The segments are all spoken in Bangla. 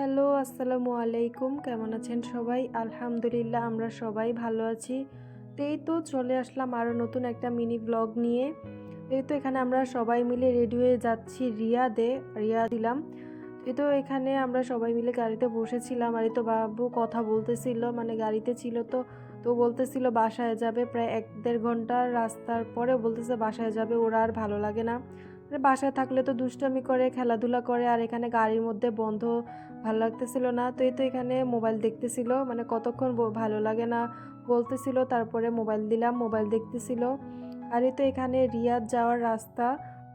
হ্যালো, আসসালামু আলাইকুম। কেমন আছেন সবাই? আলহামদুলিল্লাহ, আমরা সবাই ভালো আছি। তো এই তো চলে আসলাম আরও নতুন একটা মিনি ব্লগ নিয়ে। এই তো এখানে আমরা সবাই মিলে রেডি হয়ে যাচ্ছি রিয়াদে, রিয়া দিলাম। এই তো এখানে আমরা সবাই মিলে গাড়িতে বসেছিলাম। আর এই তো বাবু, কথা বলতেছিল মানে গাড়িতে ছিল তো। তো বলতেছিল বাসায় যাবে, প্রায় এক দেড় ঘণ্টার রাস্তার পরে বলতেছে বাসায় যাবে, ওরা আর ভালো লাগে না। বাসায় থাকলে তো দুষ্টামি করে, খেলাধুলা করে, আর এখানে গাড়ির মধ্যে বন্ধ ভালো লাগতেছিল না। তো এই তো এখানে মোবাইল দেখতেছিল মানে কতক্ষণ ভালো লাগে না বলতেছিল, তারপরে মোবাইল দিলাম, মোবাইল দেখতেছিল। আর এই তো এখানে রিয়াদ যাওয়ার রাস্তা,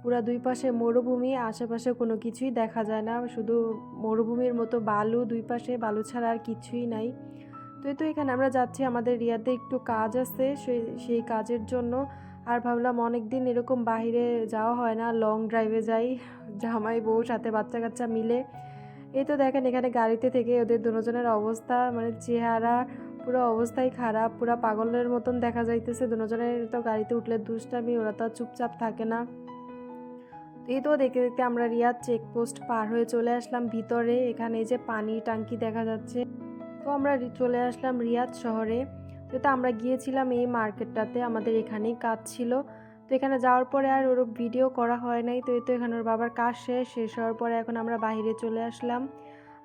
পুরা দুই পাশে মরুভূমি, আশেপাশে কোনো কিছুই দেখা যায় না। শুধু মরুভূমির মতো বালু দুই পাশে, বালু ছাড়া আর কিছুই নাই। তো এই তো এখানে আমরা যাচ্ছি, আমাদের রিয়াদে একটু কাজ আছে সেই সেই কাজের জন্য। আর ভাবলাম অনেক দিন এরকম বাইরে যাওয়া হয় না লং ড্রাইভে যাই, জামাই বউ, সাথে বাচ্চা কাচ্চা মিলে। এই তো দেখেন এখানে গাড়িতে থেকে ওদের দুজনের অবস্থা মানে চেহারা, পুরো অবস্থাই খারাপ, পুরো পাগলের মতন দেখা যাইতেছে। দুজনের তো গাড়িতে উঠলে দুষ্টামি, ওরা তো চুপচাপ থাকে না। এই তো দেখতে দেখতে আমরা রিয়াদ চেকপোস্ট পার হয়ে চলে আসলাম ভিতরে। এখানে যে পানি, টাঙ্কি দেখা যাচ্ছে। তো আমরা চলে আসলাম রিয়াদ শহরে। তো তো আমরা গিয়েছিলাম এই মার্কেটটাতে, আমাদের এখানেই কাজ ছিল। তো এখানে যাওয়ার পরে আর ওর ভিডিও করা হয় নাই। তো এই তো এখানে ওর বাবার কাজ শেষ শেষ হওয়ার পরে এখন আমরা বাইরে চলে আসলাম।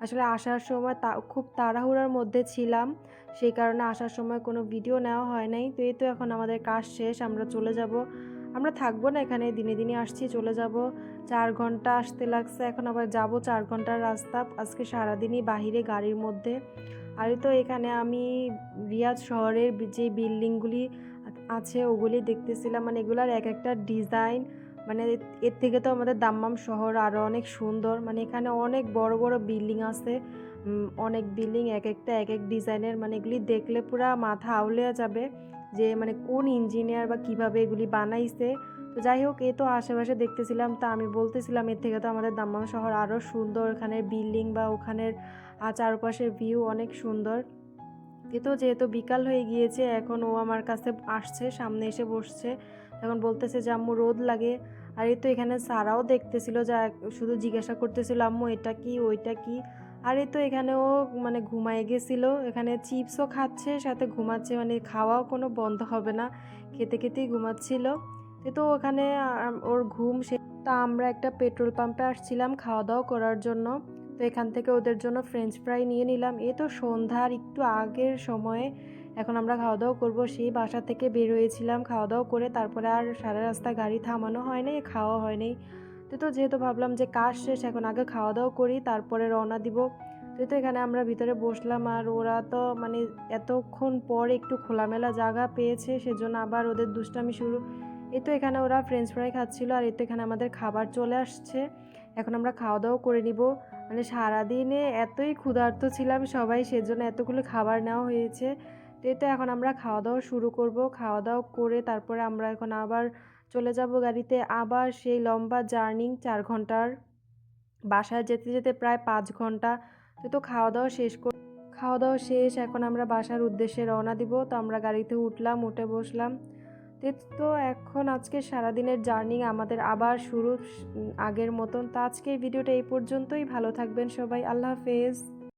আসলে আসার সময় তা, খুব তাড়াহুড়ার মধ্যে ছিলাম। সেই কারণে আসার সময় কোনো ভিডিও নেওয়া হয় নাই। তো এই তো এখন আমাদের কাজ শেষ, আমরা চলে যাব। আমরা থাকব না এখানে, দিনে দিনে আসছি, চলে যাব। চার ঘণ্টা আসতে লাগছে, এখন আবার যাব চার ঘণ্টার রাস্তা। আজকে সারাদিনই বাহিরে গাড়ির মধ্যে। আর তো এখানে আমি রিয়াদ শহরের যে বিল্ডিংগুলি আছে ওগুলি দেখতেছিলাম মানে এগুলার এক একটা ডিজাইন মানে এর- এর থেকে তো আমাদের দাম্মাম শহর আরও অনেক সুন্দর মানে এখানে অনেক বড় বড় বিল্ডিং আছে অনেক বিল্ডিং এক একটা এক এক ডিজাইনের মানে এগুলি দেখলে পুরা মাথা আউলে যাবে। যে মানে কোন ইঞ্জিনিয়ার বা কীভাবে এগুলি বানাইছে। তো যাই হোক, এ তো আশেপাশে দেখতেছিলাম, তা আমি বলতেছিলাম, এর থেকে তো আমাদের দাম্মাম শহর আরও সুন্দর এখানে বিল্ডিং বা ওখানের চারপাশের ভিউ অনেক সুন্দর। এ তো যেহেতু বিকাল হয়ে গিয়েছে, এখন ও আমার কাছে আসছে, সামনে এসে বসছে। এখন বলতেছে যে, আম্মু, রোদ লাগে। আর এ তো এখানে সারাও দেখতেছিল, যা শুধু জিজ্ঞাসা করতেছিল, আম্মু, এটা কি, ওইটা কি? আর তো এখানে ও মানে ঘুমায় গেছিল, এখানে চিপসও খাচ্ছে, সাথে ঘুমাচ্ছে মানে খাওয়াও কোনো বন্ধ হবে না, খেতে খেতেই ঘুমাচ্ছিল। তো ওখানে ওর ঘুম সে, তা আমরা একটা পেট্রোল পাম্পে আসছিলাম খাওয়া দাওয়া করার জন্য। তো এখান থেকে ওদের জন্য ফ্রেঞ্চ ফ্রাই নিয়ে নিলাম। এ তো সন্ধ্যার একটু আগের সময়ে এখন আমরা খাওয়া দাওয়া করব, সেই বাসা থেকে বের হয়েছিলাম খাওয়া দাওয়া করে, তারপরে আর সারা রাস্তা গাড়ি থামানো হয় নাই, খাওয়া হয় নাই। তো যেহেতু ভাবলাম যে কাজ শেষ, এখন আগে খাওয়া দাওয়া করি, তারপরে রওনা দিব। তো এখানে আমরা ভিতরে বসলাম আর ওরা তো মানে এতক্ষণ পর একটু খোলামেলা জায়গা পেয়েছে, সেজন্য আবার ওদের দুষ্টামি শুরু। এই তো এখানে ওরা ফ্রেঞ্চ ফ্রাই খাচ্ছিল আর এই তো এখানে আমাদের খাবার চলে আসছে। এখন আমরা খাওয়া দাওয়া করে নিব। মানে সারাদিনে এতই ক্ষুধার্ত ছিলাম সবাই, সেজন্য এতগুলো খাবার নেওয়া হয়েছে। তো এই তো এখন আমরা খাওয়া দাওয়া শুরু করব। খাওয়া দাওয়া করে তারপরে আমরা এখন আবার চলে যাব গাড়িতে। আবার সেই লম্বা জার্নি চার ঘণ্টার বাসায় যেতে যেতে প্রায় পাঁচ ঘণ্টা। তো খাওয়া দাওয়া শেষ কর খাওয়া দাওয়া শেষ, এখন আমরা বাসার উদ্দেশ্যে রওনা দিব। তো আমরা গাড়িতে উঠলাম, উঠে বসলাম। তো এখন আজকে সারাদিনের জার্নি আমাদের আবার শুরু, আগের মতন। তো আজকে ভিডিওটা এই পর্যন্তই। ভালো থাকবেন সবাই। আল্লাহ হাফেজ।